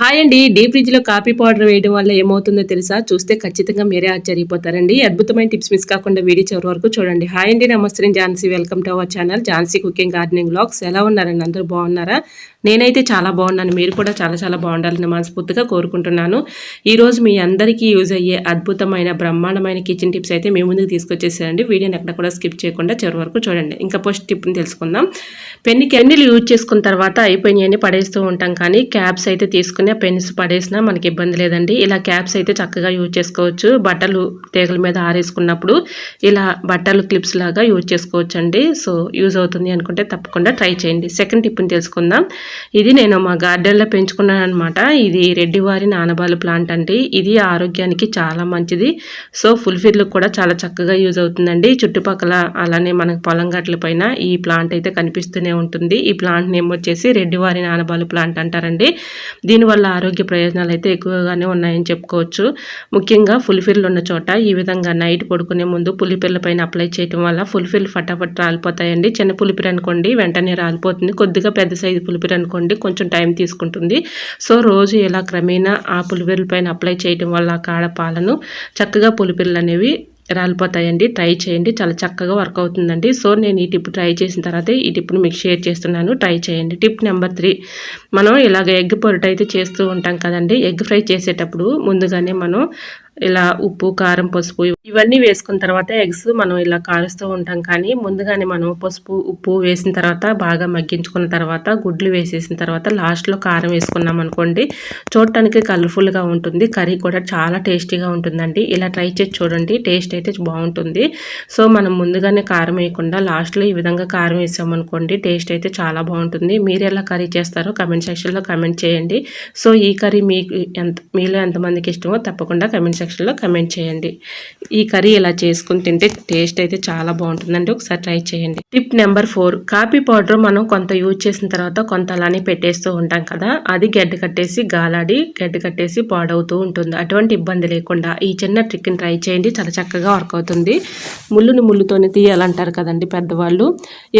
Hi అండి. Deep ఫ్రిడ్జ్లో coffee powder వేయడం వల్ల ఏమవుతుందో తెలుసా? చూస్తే ఖచ్చితంగా మీరే ఆశ్చర్యపోతారండి. అద్భుతమైన టిప్స్ మిస్ కాకుండా వీడియో చివరి వరకు చూడండి. హాయ్ అండి. నమస్తే Jhansi. Welcome to our channel. Jhansi cooking gardening blogs ఎలా ఉన్నారండి? అందరూ బాగున్నారా? నేనైతే చాలా బాగున్నాను. మీరు కూడా చాలా చాలా బాగుండాలని మనస్ఫూర్తిగా కోరుకుంటున్నాను. ఈరోజు మీ అందరికీ యూజ్ అయ్యే అద్భుతమైన బ్రహ్మాండమైన కిచెన్ టిప్స్ అయితే మీ ముందుకు తీసుకొచ్చేసారండి వీడియోని ఎక్కడ కూడా స్కిప్ చేయకుండా చివరి వరకు చూడండి. ఇంకా ఫస్ట్ టిప్ని తెలుసుకుందాం. పెన్ని కెన్నీలు యూజ్ చేసుకున్న తర్వాత అయిపోయినాయని పడేస్తూ ఉంటాం కానీ క్యాబ్స్ అయితే తీసుకుని పెన్స్ పడేసినా మనకి ఇబ్బంది లేదండి. ఇలా క్యాప్స్ అయితే చక్కగా యూజ్ చేసుకోవచ్చు. బట్టలు తీగల మీద ఆరేసుకున్నప్పుడు ఇలా బట్టలు క్లిప్స్ లాగా యూజ్ చేసుకోవచ్చు అండి సో యూజ్ అవుతుంది అనుకుంటే తప్పకుండా ట్రై చేయండి. సెకండ్ టిప్ని తెలుసుకుందాం. ఇది నేను మా గార్డెన్లో పెంచుకున్నాను అనమాట ఇది రెడ్డివారి నానబాలు ప్లాంట్ అండి. ఇది ఆరోగ్యానికి చాలా మంచిది. సో ఫుల్ఫిల్కి కూడా చాలా చక్కగా యూజ్ అవుతుందండి. చుట్టుపక్కల అలానే మనకు పొలం గట్ల పైన ఈ ప్లాంట్ అయితే కనిపిస్తూనే ఉంటుంది. ఈ ప్లాంట్ నేమ్ వచ్చేసి రెడ్డివారి నానబాలు ప్లాంట్ అంటారండి. దీనివల్ల ఆరోగ్య ప్రయోజనాలు అయితే ఎక్కువగానే ఉన్నాయని చెప్పుకోవచ్చు. ముఖ్యంగా ఫుల్ఫిల్ ఉన్న చోట ఈ విధంగా నైట్ పడుకునే ముందు పులిపిల్ల పైన అప్లై చేయడం వల్ల ఫుల్ఫిల్ ఫటాఫట్ రాలిపోతాయండి. చిన్న పులిపిరనుకోండి వెంటనే రాలిపోతుంది. కొద్దిగా పెద్ద సైజు పులిపిరను అనుకోండి కొంచెం టైం తీసుకుంటుంది. సో రోజు ఇలా క్రమేణా ఆ పులిపిల్ల పైన అప్లై చేయడం వల్ల కాడ పాలను చక్కగా పులిపిల్లలు అనేవి రాలిపోతాయండి. ట్రై చేయండి. చాలా చక్కగా వర్క్ అవుతుందండి. సో నేను ఈ టిప్ ట్రై చేసిన తర్వాత ఈ టిప్ను మీకు షేర్ చేస్తున్నాను. ట్రై చేయండి. Tip number three. మనం ఇలాగ ఎగ్ పొరటైతే అయితే చేస్తూ ఉంటాం కదండి. ఎగ్ ఫ్రై చేసేటప్పుడు ముందుగానే మనం ఇలా ఉప్పు కారం పసుపు ఇవన్నీ వేసుకున్న తర్వాత ఎగ్స్ మనం ఇలా కారుస్తూ ఉంటాం. కానీ ముందుగానే మనం పసుపు ఉప్పు వేసిన తర్వాత బాగా మగ్గించుకున్న తర్వాత గుడ్లు వేసేసిన తర్వాత లాస్ట్లో కారం వేసుకున్నాం అనుకోండి చూడటానికి కలర్ఫుల్గా ఉంటుంది. కర్రీ కూడా చాలా టేస్టీగా ఉంటుందండి. ఇలా ట్రై చేసి చూడండి టేస్ట్ అయితే బాగుంటుంది. సో మనం ముందుగానే కారం వేయకుండా లాస్ట్లో ఈ విధంగా కారం వేసామనుకోండి టేస్ట్ అయితే చాలా బాగుంటుంది. మీరు ఎలా కర్రీ చేస్తారో కమెంట్ సెక్షన్లో కమెంట్ చేయండి. సో ఈ కర్రీ మీకు ఎంత మీలో ఎంతమందికి ఇష్టమో తప్పకుండా కమెంట్ సెక్షన్లో కమెంట్ చేయండి. ఈ కర్రీ ఇలా చేసుకుని తింటే టేస్ట్ అయితే చాలా బాగుంటుందండి. ఒకసారి ట్రై చేయండి. Tip number four coffee powder మనం కొంత యూజ్ చేసిన తర్వాత కొంత అలానే పెట్టేస్తూ ఉంటాం కదా. అది గడ్డ కట్టేసి గాలాడి గడ్డ కట్టేసి పాడవుతూ ఉంటుంది. అటువంటి ఇబ్బంది లేకుండా ఈ చిన్న ట్రిక్ని ట్రై చేయండి. చాలా చక్కగా వర్క్ అవుతుంది. ముళ్ళుని ముళ్ళుతోనే తీయాలంటారు కదండి పెద్దవాళ్ళు.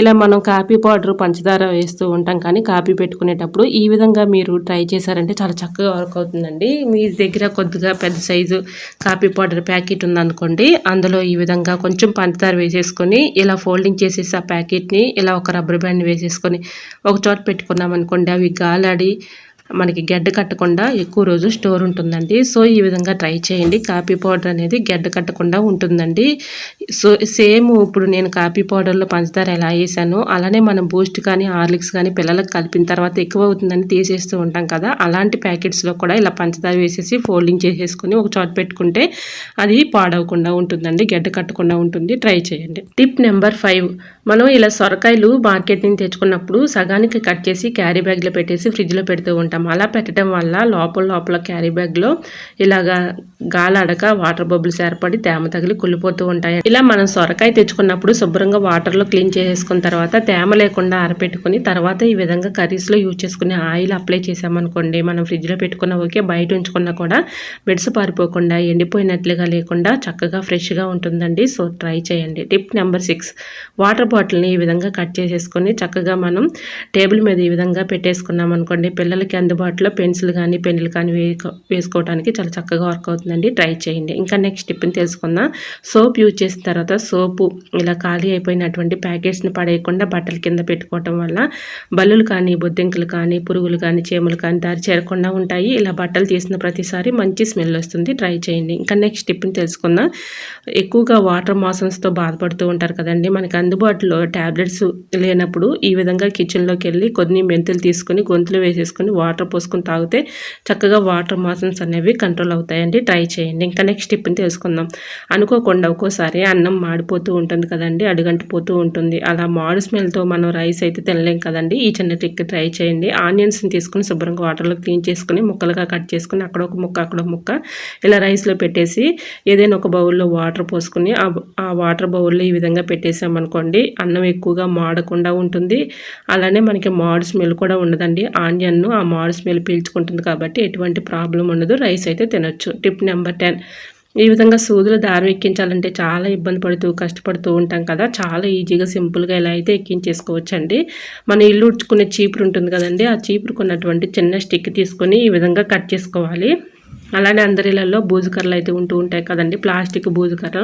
ఇలా మనం కాఫీ పౌడర్ పంచదార వేస్తూ ఉంటాం కానీ కాఫీ పెట్టుకునేటప్పుడు ఈ విధంగా మీరు ట్రై చేశారంటే చాలా చక్కగా వర్క్ అవుతుందండి. మీ దగ్గర కొద్దిగా పెద్ద సైజు కాఫీ పౌడర్ ప్యాకెట్ ఉందనుకోండి అందులో ఈ విధంగా కొంచెం పంచదార వేసేసుకొని ఇలా ఫోల్డింగ్ చేసేసి ఆ ప్యాకెట్ని ఇలా ఒక రబ్బర్ బ్యాండ్ వేసేసుకొని ఒక చోట పెట్టుకున్నాం అనుకోండి అవి గాలాడి మనకి గడ్డ కట్టకుండా ఎక్కువ రోజు స్టోర్ ఉంటుందండి. సో ఈ విధంగా ట్రై చేయండి. కాఫీ పౌడర్ అనేది గడ్డ కట్టకుండా ఉంటుందండి. సో సేమ్ ఇప్పుడు నేను కాఫీ పౌడర్లో పంచదార ఎలా వేసానో అలానే మనం బూస్ట్ కానీ హార్లిక్స్ కానీ పిల్లలకు కలిపిన తర్వాత ఎక్కువ అవుతుందని తీసేస్తూ ఉంటాం కదా. అలాంటి ప్యాకెట్స్లో కూడా ఇలా పంచదార వేసేసి ఫోల్డింగ్ చేసేసుకొని ఒక చోట పెట్టుకుంటే అది పాడవకుండా ఉంటుందండి. గడ్డ కట్టకుండా ఉంటుంది. ట్రై చేయండి. Tip number five. మనం ఇలా సొరకాయలు మార్కెట్ నుంచి తెచ్చుకున్నప్పుడు సగానికి కట్ చేసి క్యారీ బ్యాగ్లో పెట్టేసి ఫ్రిడ్జ్లో పెడుతూ ఉంటాం. పెట్టాం అలా పెట్టడం వల్ల లోపల లోపల క్యారీ బ్యాగ్లో ఇలాగా గాలాడక వాటర్ బబుల్స్ ఏర్పడి తేమ తగిలి కుళ్ళిపోతూ ఉంటాయి. ఇలా మనం సొరకాయ తెచ్చుకున్నప్పుడు శుభ్రంగా వాటర్లో క్లీన్ చేసేసుకున్న తర్వాత తేమ లేకుండా ఆరపెట్టుకుని తర్వాత ఈ విధంగా కర్రీస్లో యూజ్ చేసుకునే ఆయిల్ అప్లై చేసామనుకోండి మనం ఫ్రిడ్జ్లో పెట్టుకున్న ఓకే బయట ఉంచుకున్నా కూడా బెడ్స్ పారిపోకుండా ఎండిపోయినట్లుగా లేకుండా చక్కగా ఫ్రెష్గా ఉంటుందండి. సో ట్రై చేయండి. టిప్ నెంబర్ సిక్స్ వాటర్ బాటిల్ని ఈ విధంగా కట్ చేసేసుకొని చక్కగా మనం టేబుల్ మీద ఈ విధంగా పెట్టేసుకున్నాం అనుకోండి పిల్లలకి అందుబాటులో పెన్సిల్ కానీ పెన్నులు కానీ వేసుకోవడానికి చాలా చక్కగా వర్క్ అవుతుందండి. ట్రై చేయండి. ఇంకా నెక్స్ట్ టిప్ని తెలుసుకుందాం. సోప్ యూజ్ చేసిన తర్వాత సోపు ఇలా ఖాళీ అయిపోయినటువంటి ప్యాకెట్స్ని పడేయకుండా బట్టల కింద పెట్టుకోవటం వల్ల బల్లులు కానీ బొద్దింకలు కానీ పురుగులు కానీ చేమలు కానీ దారి చేరకుండా ఉంటాయి. ఇలా బట్టలు తీసిన ప్రతిసారి మంచి స్మెల్ వస్తుంది. ట్రై చేయండి. ఇంకా నెక్స్ట్ టిప్ని తెలుసుకుందాం. ఎక్కువగా వాటర్ మోసన్స్తో బాధపడుతూ ఉంటారు కదండి. మనకి అందుబాటులో ట్యాబ్లెట్స్ లేనప్పుడు ఈ విధంగా కిచెన్లోకి వెళ్ళి కొన్ని మెంతులు తీసుకొని గొంతులు వేసేసుకొని వాటర్ వాటర్ పోసుకొని తాగితే చక్కగా వాటర్ మాసన్స్ అనేవి కంట్రోల్ అవుతాయండి. ట్రై చేయండి. ఇంకా నెక్స్ట్ టిప్ని తెలుసుకుందాం. అనుకోకుండా ఒక్కోసారి అన్నం మాడిపోతూ ఉంటుంది కదండి. అడుగంటిపోతూ ఉంటుంది. అలా మాడు స్మెల్తో మనం రైస్ అయితే తినలేం కదండి. ఈ చిన్న ట్రిక్ ట్రై చేయండి. ఆనియన్స్ని తీసుకుని శుభ్రంగా వాటర్లో క్లీన్ చేసుకుని ముక్కలుగా కట్ చేసుకుని అక్కడ ఒక ముక్క అక్కడ ఒక ముక్క ఇలా రైస్లో పెట్టేసి ఏదైనా ఒక బౌల్లో వాటర్ పోసుకుని ఆ వాటర్ బౌల్లో ఈ విధంగా పెట్టేసామనుకోండి అన్నం ఎక్కువగా మాడకుండా ఉంటుంది. అలానే మనకి మాడు స్మెల్ కూడా ఉండదండి. ఆనియన్ను ఆ మాడ్ స్మెల్ పీల్చుకుంటుంది కాబట్టి ఎటువంటి ప్రాబ్లం ఉండదు. రైస్ అయితే తినొచ్చు. Tip number ten. ఈ విధంగా సూదులు దారం ఎక్కించాలంటే చాలా ఇబ్బంది పడుతూ కష్టపడుతూ ఉంటాం కదా. చాలా ఈజీగా సింపుల్గా ఎలా అయితే ఎక్కించేసుకోవచ్చండి. మన ఇల్లు ఉడ్చుకునే చీపురు ఉంటుంది కదండి. ఆ చీపురుకున్నటువంటి చిన్న స్టిక్ తీసుకొని ఈ విధంగా కట్ చేసుకోవాలి. అలానే అందరిలలో బూజుకర్రలు అయితే ఉంటూ ఉంటాయి కదండి ప్లాస్టిక్ బూజుకర్ర.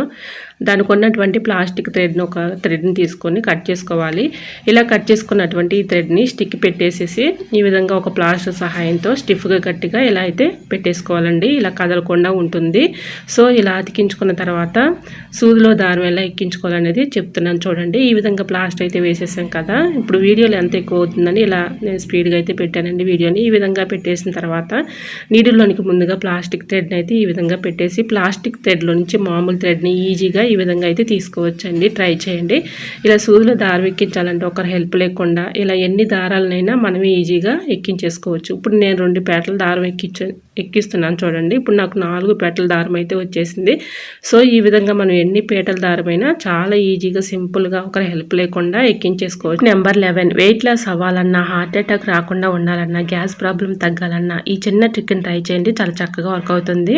దానికి ఉన్నటువంటి ప్లాస్టిక్ థ్రెడ్ని ఒక థ్రెడ్ని తీసుకొని కట్ చేసుకోవాలి. ఇలా కట్ చేసుకున్నటువంటి ఈ థ్రెడ్ని స్టిక్ పెట్టేసేసి ఈ విధంగా ఒక ప్లాస్టర్ సహాయంతో స్టిఫ్గా గట్టిగా ఇలా అయితే పెట్టేసుకోవాలండి. ఇలా కదలకుండా ఉంటుంది. సో ఇలా అతికించుకున్న తర్వాత సూదిలో దారం ఎలా ఎక్కించుకోవాలనేది చెప్తున్నాను చూడండి. ఈ విధంగా ప్లాస్టర్ అయితే వేసేసాం కదా. ఇప్పుడు వీడియోలో ఎంత ఎక్కువ అవుతుందని ఇలా నేను స్పీడ్గా అయితే పెట్టానండి వీడియోని. ఈ విధంగా పెట్టేసిన తర్వాత నీటిలోనికి ముందుగా ప్లాస్టిక్ థ్రెడ్ని అయితే ఈ విధంగా పెట్టేసి ప్లాస్టిక్ థ్రెడ్లో నుంచి మామూలు థ్రెడ్ని ఈజీగా ఈ విధంగా అయితే తీసుకోవచ్చండి. ట్రై చేయండి. ఇలా సూదులో దారం ఎక్కించాలంటే ఒకరు హెల్ప్ లేకుండా ఇలా ఎన్ని దారాలనైనా మనమే ఈజీగా ఎక్కించేసుకోవచ్చు. ఇప్పుడు నేను రెండు పేటల దారం ఎక్కించాను ఎక్కిస్తున్నాను చూడండి. ఇప్పుడు నాకు నాలుగు పేటల దారం అయితే వచ్చేసింది. సో ఈ విధంగా మనం ఎన్ని పేటల దారమైనా చాలా ఈజీగా సింపుల్గా ఒకరి హెల్ప్ లేకుండా ఎక్కించేసుకోవచ్చు. నెంబర్ లెవెన్ వెయిట్ లాస్ అవ్వాలన్నా హార్ట్ అటాక్ రాకుండా ఉండాలన్నా గ్యాస్ ప్రాబ్లం తగ్గాలన్నా ఈ చిన్న ట్రిక్ని ట్రై చేయండి. చాలా చక్కగా వర్క్ అవుతుంది.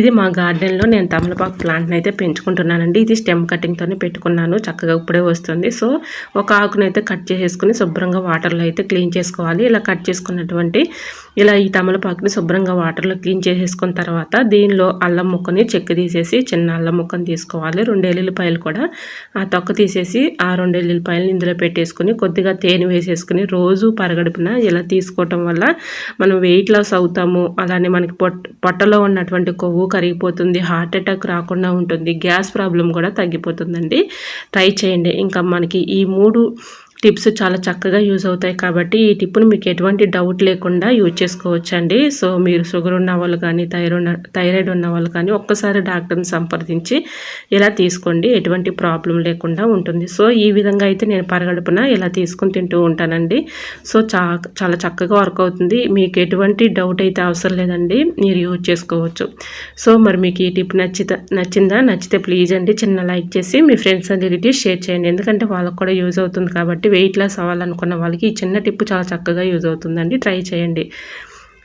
ఇది మా గార్డెన్లో నేను తమలపాకు ప్లాంట్ని అయితే పెంచుకుంటున్నానండి. ఇది స్టెమ్ కటింగ్తోనే పెట్టుకున్నాను. చక్కగా ఇప్పుడే వస్తుంది. సో ఒక ఆకునైతే అయితే కట్ చేసేసుకుని శుభ్రంగా వాటర్లో అయితే క్లీన్ చేసుకోవాలి. ఇలా కట్ చేసుకున్నటువంటి ఇలా ఈ తమలపాకుని శుభ్రంగా వాటర్లో క్లీన్ చేసేసుకున్న తర్వాత దీనిలో అల్లం ముక్కని చెక్క తీసేసి చిన్న అల్లం ముక్కని తీసుకోవాలి. రెండు ఎల్లుల్లిపాయలు కూడా ఆ తొక్క తీసేసి ఆ రెండు ఎల్లుల్లిపాయలు ఇందులో పెట్టేసుకుని కొద్దిగా తేనె వేసేసుకుని రోజు పరగడుపున ఇలా తీసుకోవటం వల్ల మనం వెయిట్ లాస్ అవుతాము. అలానే మనకి పొట్ట పొట్టలో ఉన్నటువంటి కొవ్వు కరిగిపోతుంది హార్ట్ అటాక్ రాకుండా ఉంటుంది గ్యాస్ ప్రాబ్లం కూడా తగ్గిపోతుందండి. ట్రై చేయండి. ఇంకా మనకి ఈ మూడు టిప్స్ చాలా చక్కగా యూజ్ అవుతాయి కాబట్టి ఈ టిప్ను మీకు ఎటువంటి డౌట్ లేకుండా యూజ్ చేసుకోవచ్చండి. సో మీరు షుగర్ ఉన్న వాళ్ళు కానీ థైరాయిడ్ థైరాయిడ్ ఉన్న వాళ్ళు కానీ ఒక్కసారి డాక్టర్ని సంప్రదించి ఇలా తీసుకోండి. ఎటువంటి ప్రాబ్లం లేకుండా ఉంటుంది. సో ఈ విధంగా అయితే నేను పరగడుపున ఇలా తీసుకుని తింటూ ఉంటానండి. సో చా చాలా చక్కగా వర్క్ అవుతుంది. మీకు ఎటువంటి డౌట్ అయితే అవసరం లేదండి. మీరు యూజ్ చేసుకోవచ్చు. సో మరి మీకు ఈ టిప్ నచ్చిత నచ్చిందా? నచ్చితే ప్లీజ్ అండి చిన్న లైక్ చేసి మీ ఫ్రెండ్స్ అండ్ రిలేటివ్స్ షేర్ చేయండి. ఎందుకంటే వాళ్ళకు కూడా యూజ్ అవుతుంది కాబట్టి వెయిట్ లాస్ అవ్వాలనుకున్న వాళ్ళకి ఈ చిన్న టిప్ చాలా చక్కగా యూజ్ అవుతుందండి. ట్రై చేయండి.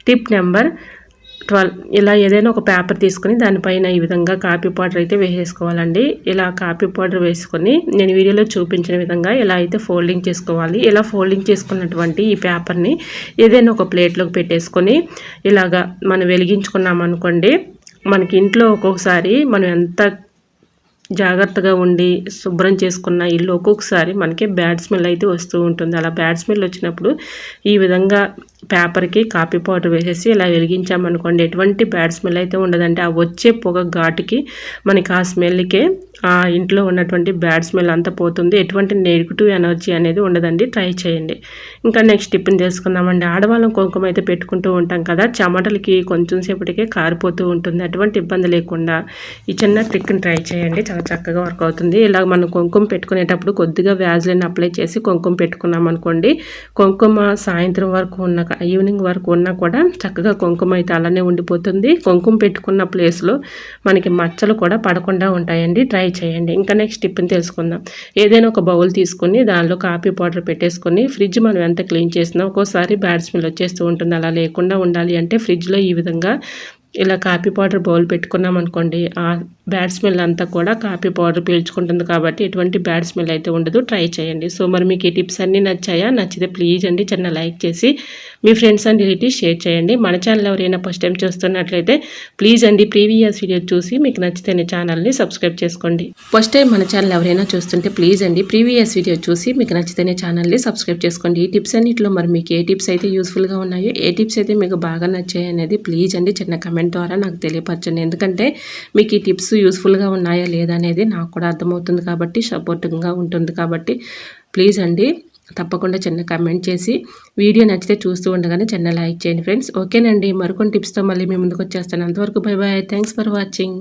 టిప్ నెంబర్ ట్వెల్వ్ ఇలా ఏదైనా ఒక పేపర్ తీసుకొని దానిపైన ఈ విధంగా కాపీ పౌడర్ అయితే వేసేసుకోవాలండి. ఇలా కాపీ పౌడర్ వేసుకొని నేను వీడియోలో చూపించిన విధంగా ఇలా అయితే ఫోల్డింగ్ చేసుకోవాలి. ఇలా ఫోల్డింగ్ చేసుకున్నటువంటి ఈ పేపర్ని ఏదైనా ఒక ప్లేట్లోకి పెట్టేసుకొని ఇలాగా మనం వెలిగించుకున్నాం అనుకోండి మనకి ఇంట్లో ఒక్కొక్కసారి మనం ఎంత జాగ్రత్తగా ఉండి శుభ్రం చేసుకున్న ఇల్లు ఒక్కొక్కసారి మనకి బ్యాడ్ స్మెల్ అయితే వస్తూ ఉంటుంది. అలా బ్యాడ్ స్మెల్ వచ్చినప్పుడు ఈ విధంగా పేపర్కి కాపీ పౌడర్ వేసేసి ఇలా వెలిగించామనుకోండి ఎటువంటి బ్యాడ్ స్మెల్ అయితే ఉండదండి. ఆ వచ్చే పొగ ఘాటుకి మనకి ఆ స్మెల్కే ఆ ఇంట్లో ఉన్నటువంటి బ్యాడ్ స్మెల్ అంతా పోతుంది. ఎటువంటి నెగిటివ్ ఎనర్జీ అనేది ఉండదండి. ట్రై చేయండి. ఇంకా నెక్స్ట్ టిప్ని తెలుసుకుందామండి ఆడవాళ్ళం కుంకుమ అయితే పెట్టుకుంటూ ఉంటాం కదా చెమటలకి కొంచెం సేపటికే కారిపోతూ ఉంటుంది. అటువంటి ఇబ్బంది లేకుండా ఈ చిన్న ట్రిక్ని ట్రై చేయండి. చాలా చక్కగా వర్క్ అవుతుంది. ఇలా మనం కుంకుమ పెట్టుకునేటప్పుడు కొద్దిగా వ్యాజ్లైన్ అప్లై చేసి కుంకుమ పెట్టుకున్నాం అనుకోండి కుంకుమ సాయంత్రం వరకు ఉన్న ఈవినింగ్ వరకు ఉన్నా కూడా చక్కగా కుంకుమ అయితే అలానే ఉండిపోతుంది. కుంకుమ పెట్టుకున్న ప్లేస్లో మనకి మచ్చలు కూడా పడకుండా ఉంటాయండి. ట్రై చేయండి. ఇంకా నెక్స్ట్ టిప్ని తెలుసుకుందాం. ఏదైనా ఒక బౌల్ తీసుకొని దానిలో కాఫీ పౌడర్ పెట్టేసుకొని ఫ్రిడ్జ్ మనం ఎంత క్లీన్ చేసినా ఒక్కోసారి బ్యాడ్ స్మెల్ వచ్చేస్తూ ఉంటుంది. అలా లేకుండా ఉండాలి అంటే ఫ్రిడ్జ్లో ఈ విధంగా ఇలా కాఫీ పౌడర్ బౌల్ పెట్టుకున్నాం అనుకోండి ఆ బ్యాడ్ స్మెల్ అంతా కూడా కాఫీ పౌడర్ పీల్చుకుంటుంది కాబట్టి ఎటువంటి బ్యాడ్ స్మెల్ అయితే ఉండదు. ట్రై చేయండి. సో మరి మీకు ఈ టిప్స్ అన్నీ నచ్చాయా? నచ్చితే ప్లీజ్ అండి చిన్న లైక్ చేసి మీ ఫ్రెండ్స్ అండ్ రిలేటివ్స్ షేర్ చేయండి. మన ఛానల్ ఎవరైనా ఫస్ట్ టైం చూస్తున్నట్లయితే ప్లీజ్ అండి ప్రీవియస్ వీడియో చూసి మీకు నచ్చితే ఛానల్ని సబ్స్క్రైబ్ చేసుకోండి. ఫస్ట్ టైం మన ఛానల్ ఎవరైనా చూస్తుంటే ప్లీజ్ అండి ప్రీవియస్ వీడియో చూసి మీకు నచ్చితేనే ఛానల్ని సబ్స్క్రైబ్ చేసుకోండి. ఈ టిప్స్ అన్నింటిలో మరి మీకు ఏ టిప్స్ అయితే యూస్ఫుల్గా ఉన్నాయో ఏ టిప్స్ అయితే మీకు బాగా నచ్చాయి అనేది ప్లీజ్ అండి చిన్న కమెంట్ కామెంట్ ద్వారా నాకు తెలియపరచండి. ఎందుకంటే మీకు ఈ టిప్స్ యూస్ఫుల్గా ఉన్నాయా లేదా అనేది నాకు కూడా అర్థమవుతుంది కాబట్టి సపోర్టింగ్గా ఉంటుంది కాబట్టి ప్లీజ్ అండి తప్పకుండా చిన్న కమెంట్ చేసి వీడియో నచ్చితే చూస్తూ ఉండగానే చిన్న లైక్ చేయండి ఫ్రెండ్స్ ఓకేనండి మరికొన్ని టిప్స్తో మళ్ళీ మీ ముందుకు వచ్చేస్తాను. అంతవరకు bye bye thanks for watching